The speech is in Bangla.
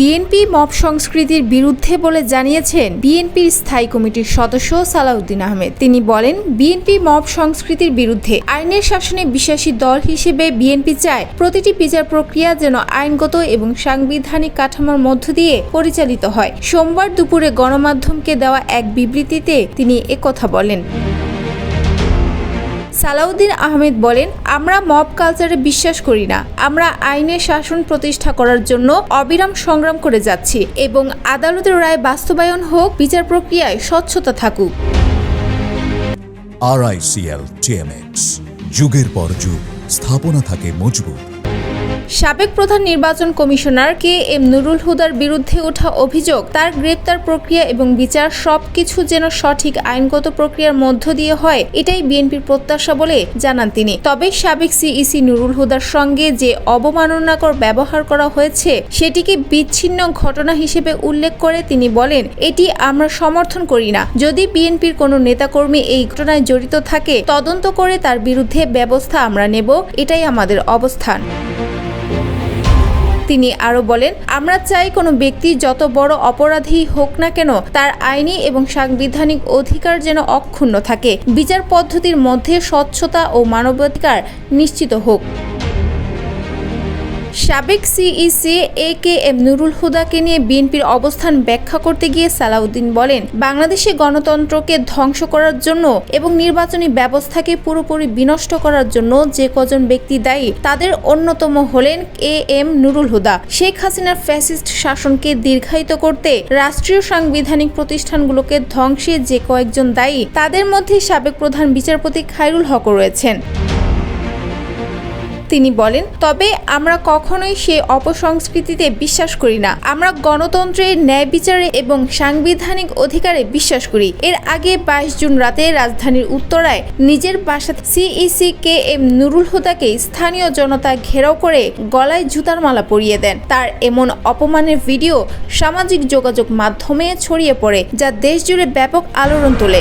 বিএনপি মব সংস্কৃতির বিরুদ্ধে বলে জানিয়েছেন বিএনপির স্থায়ী কমিটির সদস্য সালাউদ্দিন আহমেদ। তিনি বলেন, বিএনপি মব সংস্কৃতির বিরুদ্ধে আইনের শাসনে বিশ্বাসী দল হিসেবে বিএনপি চায় প্রতিটি বিচার প্রক্রিয়া যেন আইনগত এবং সাংবিধানিক কাঠামোর মধ্য দিয়ে পরিচালিত হয়। সোমবার দুপুরে গণমাধ্যমকে দেওয়া এক বিবৃতিতে তিনি একথা বলেন। সালাউদ্দিন আহমেদ বলেন, আমরা মব কালচারে বিশ্বাস করি না। আমরা আইনের শাসন প্রতিষ্ঠা করার জন্য অবিরাম সংগ্রাম করে যাচ্ছি এবং আদালতের রায় বাস্তবায়ন হোক, বিচার প্রক্রিয়ায় স্বচ্ছতা থাকুক। আরআইসিএল যুগের পর যুগ, স্থাপনা থাকে মজবুত। সাবেক প্রধান নির্বাচন কমিশনার কে এম নুরুল হুদার বিরুদ্ধে ওঠা অভিযোগ, তার গ্রেপ্তার প্রক্রিয়া এবং বিচার সবকিছু যেন সঠিক আইনগত প্রক্রিয়ার মধ্য দিয়ে হয়, এটাই বিএনপির প্রত্যাশা বলে জানান তিনি। তবে সাবেক সিইসি নুরুল হুদার সঙ্গে যে অবমাননাকর ব্যবহার করা হয়েছে, সেটিকে বিচ্ছিন্ন ঘটনা হিসেবে উল্লেখ করে তিনি বলেন, এটি আমরা সমর্থন করি না। যদি বিএনপির কোনো নেতাকর্মী এই ঘটনায় জড়িত থাকে, তদন্ত করে তার বিরুদ্ধে ব্যবস্থা আমরা নেব, এটাই আমাদের অবস্থান। তিনি আরও বলেন, আমরা চাই কোনো ব্যক্তি যত বড় অপরাধী হোক না কেন তার আইনি এবং সাংবিধানিক অধিকার যেন অক্ষুণ্ণ থাকে। বিচার পদ্ধতির মধ্যে স্বচ্ছতা ও মানবাধিকার নিশ্চিত হোক। সাবেক CEC A K M Nurul হুদাকে নিয়ে বিএনপির অবস্থান ব্যাখ্যা করতে গিয়ে সালাউদ্দিন বলেন, বাংলাদেশে গণতন্ত্রকে ধ্বংস করার জন্য এবং নির্বাচনী ব্যবস্থাকে পুরোপুরি বিনষ্ট করার জন্য যে কজন ব্যক্তি দায়ী, তাদের অন্যতম হলেন এ এম নুরুল হুদা। শেখ হাসিনার ফ্যাসিস্ট শাসনকে দীর্ঘায়িত করতে রাষ্ট্রীয় সাংবিধানিক প্রতিষ্ঠানগুলোকে ধ্বংসে যে কয়েকজন দায়ী, তাদের মধ্যে সাবেক প্রধান বিচারপতি খায়রুল হক রয়েছেন। তিনি বলেন, তবে আমরা কখনোই সে অপসংস্কৃতিতে বিশ্বাস করি না। আমরা গণতন্ত্রের ন্যায় বিচারে এবং সাংবিধানিক অধিকারে বিশ্বাস করি। এর আগে বাইশ জুন রাতে রাজধানীর উত্তরায় নিজের বাসা সিইসি কে এম নুরুল হুদাকে স্থানীয় জনতা ঘেরাও করে গলায় জুতার মালা পরিয়ে দেন। তার এমন অপমানের ভিডিও সামাজিক যোগাযোগ মাধ্যমে ছড়িয়ে পড়ে, যা দেশ জুড়ে ব্যাপক আলোড়ন তোলে।